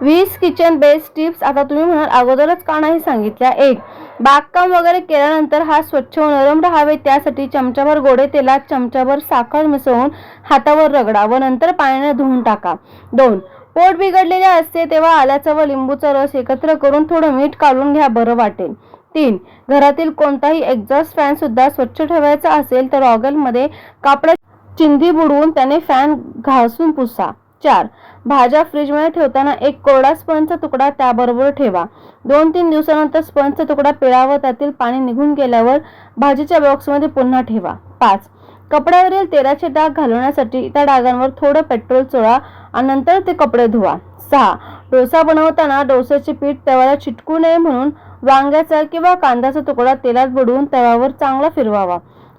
वीस kitchen best tips आता तुम्ही म्हणाल अगोदरच का नाही सांगितल्या. एक बागकाम वगैरे केल्यानंतर हात स्वच्छ व नरम राहावे. त्यासाठी चमचाभर गोडे तेलात चमचाभर साखर मिसळून हातावर रगडा व नंतर पाण्याने धुवून टाका. दोन पोट बिघडलेले असते तेव्हा आल्याचा व लिंबूचा रस एकत्र करून थोडं मीठ काढून घ्या बरं वाटेल. तीन घरातील कोणताही एक्झॉस्ट फॅन सुद्धा स्वच्छ ठेवायचा असेल तर ऑगलमध्ये कापडा चिंधी बुडवून त्याने फॅन घासून पुसा. चार. भाज्या फ्रीजमध्ये ठेवताना एक कोरडा स्पंजचा तुकडा त्याबरोबर ठेवा. दोन तीन दिवसानंतर स्पंजचा तुकडा पिळावा त्यातील पाणी निघून गेल्यावर भाजीच्या बॉक्समध्ये पुन्हा ठेवा. पाच. कपड्यावरील तेलाचे डाग घालवण्यासाठी त्या डागांवर थोडं पेट्रोल चोळा आणि नंतर ते कपडे धुवा. सहा. डोसा बनवताना डोस्याचे पीठ तव्याला चिटकू नये म्हणून वांग्याचा किंवा कांद्याचा तुकडा तेलात बुडवून तव्यावर चांगला फिरवावा.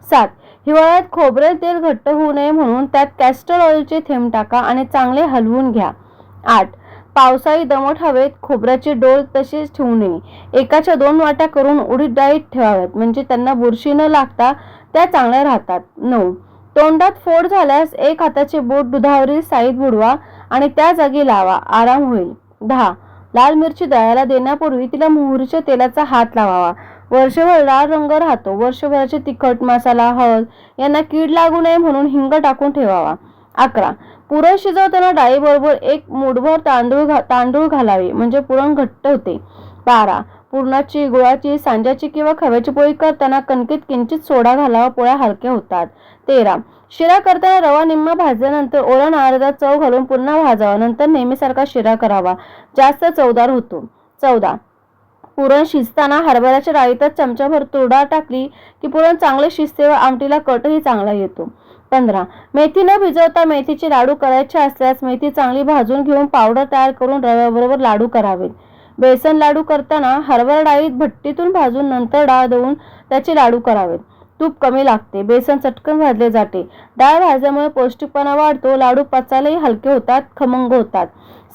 सात. हिवाळ्यात खोबरेल तेल घट्ट होऊ नये म्हणून त्यात कॅस्टर ऑइलचे थेंब टाका आणि चांगले हलवून घ्या. आठ. पावसाळी दमट हवेत खोबऱ्याची डोल तशीच ठेवू नये. एकाच्या दोन वाट्या करून उडीद डाळीत ठेवाव्यात म्हणजे त्यांना बुरशी न लागता त्या चांगल्या राहतात. नऊ. तोंडात फोड झाल्यास एक हाताचे बोट दुधावरील साईत बुडवा आणि त्या जागी लावा आराम होईल. दहा. लाल मिरची दळायला देण्यापूर्वी तिला मोहरीच्या तेलाचा हात लावावा. वर्षभर लाल रंग राहतो. वर्षभराचे तिखट मसाला हळद यांना कीड लागू नये म्हणून हिंग टाकून ठेवावा. अकरा. पुरण शिजवताना डाळीबरोबर एक मुठभर तांदूळ घा तांदूळ घालावे म्हणजे पुरण घट्ट होते. बारा. पुरणाची गुळाची सांज्याची किंवा खव्याची पोळी करताना कणकेत किंचित सोडा घालावा पोळ्या हलक्या होतात. तेरा. शिरा करताना रवा निम्मा भाजल्यानंतर ओला नारदा चव घालून पुन्हा भाजावा नंतर नेहमीसारखा शिरा करावा. जास्त चवदार होतो. चौदा. पुरण शिजताना हरभऱ्याच्या डाळीतच चमचाभर तुरडाळ टाकली की पुरण चांगले शिजते व आमटीला कटही चांगला येतो. पंधरा. मेथी न भिजवता मेथीचे लाडू करायचे असल्यास मेथी चांगली भाजून घेऊन पावडर तयार करून रव्याबरोबर लाडू करावेत. बेसन लाडू करताना हरभरा डाळीत भट्टीतून भाजून नंतर डाळ देऊन त्याचे लाडू करावेत. तूप कमी लागते बेसन चटकन भाजले जाते. डाळ भाजल्यामुळे पौष्टिकपणा वाढतो लाडू पचायलाही हलके होतात खमंग होतात.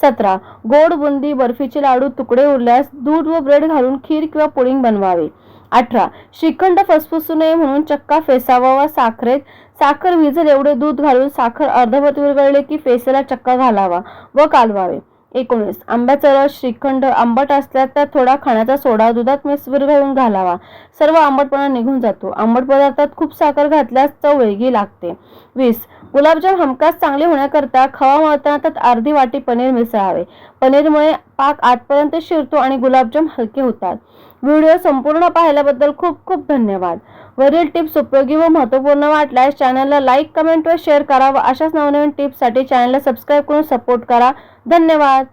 सतरा गोड बुंदी बर्फीचे लाडू तुकडे उरल्यास दूध व ब्रेड घालून खीर किंवा पुडिंग बनवावे. अठरा श्रीखंड फसफसू नये म्हणून चक्का फेसावा व साखरेत. साखर विझेल एवढे दूध घालून साखर अर्धवट विरघळले की फेसेला चक्का घालावा व कालवावे. एकोणीस. आंब्याचा रस श्रीखंड आंबट असल्यास त्यात थोडा खाण्याचा सोडा दुधात मिस विरघळून घालावा. सर्व आंबटपणा निघून जातो. आंबट पदार्थात खूप साखर घातल्यास चव वेगळी लागते. वीस. गुलाबजाम हमखास चांगले होण्याकरता खवा मळताना त्यात अर्धी वाटी पनीर मिसळावे. पनीरमुळे पाक आतपर्यंत शिरतो आणि गुलाबजाम हलके होतात. व्हिडिओ संपूर्ण पाहिल्याबद्दल खूप खूप धन्यवाद. वरील टिप्स उपयोगी व महत्त्वपूर्ण वाटल्यास चॅनलला लाईक कमेंट व शेअर करा व अशाच नवनवीन टिप्ससाठी चॅनलला सबस्क्राईब करून सपोर्ट करा. धन्यवाद.